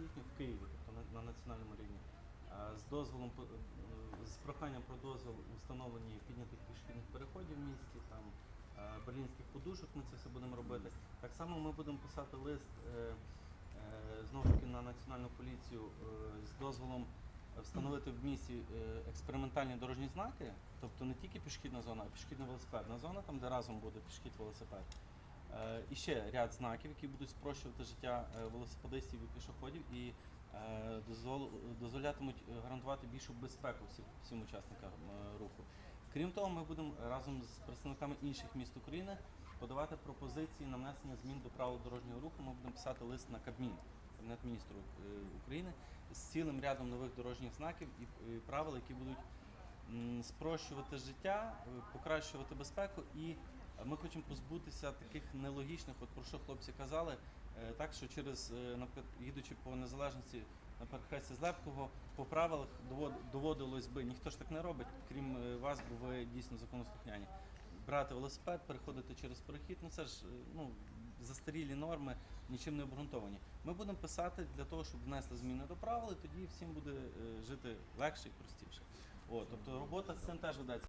їхню в Києві, тобто на, на національному рівні. З дозволом з проханням про дозвіл встановлені піднятих пішохідних переходів в місті, там берлінських подушок. Ми це все будемо робити. Так само ми будемо писати лист е, е, знову ж таки на національну поліцію е, з дозволом встановити в місті експериментальні дорожні знаки, тобто не тільки пішохідна зона, а пішохідна велосипедна зона, там де разом буде пішохід велосипед. Е, І ще ряд знаків, які будуть спрощувати життя е, велосипедистів і пішоходів і е, дозволятимуть гарантувати більшу безпеку всім, всім учасникам руху. Крім того, ми будемо разом з представниками інших міст України подавати пропозиції на внесення змін до правил дорожнього руху. Ми будемо писати лист на Кабмін, Кабінет міністрів е, України, з цілим рядом нових дорожніх знаків і, правил, які будуть спрощувати життя, покращувати безпеку і ми хочемо позбутися таких нелогічних, от про що хлопці казали, е, так що через, е, їдучи по незалежності на перехресті Злепкого, по правилах доводилось би, ніхто ж так не робить, крім е, вас, бо ви дійсно законослухняні. Брати велосипед, переходити через перехід, ну це ж ну, застарілі норми, нічим не обґрунтовані. Ми будемо писати для того, щоб внесли зміни до правил, і тоді всім буде жити легше і простіше. О, тобто робота з цим теж ведеться.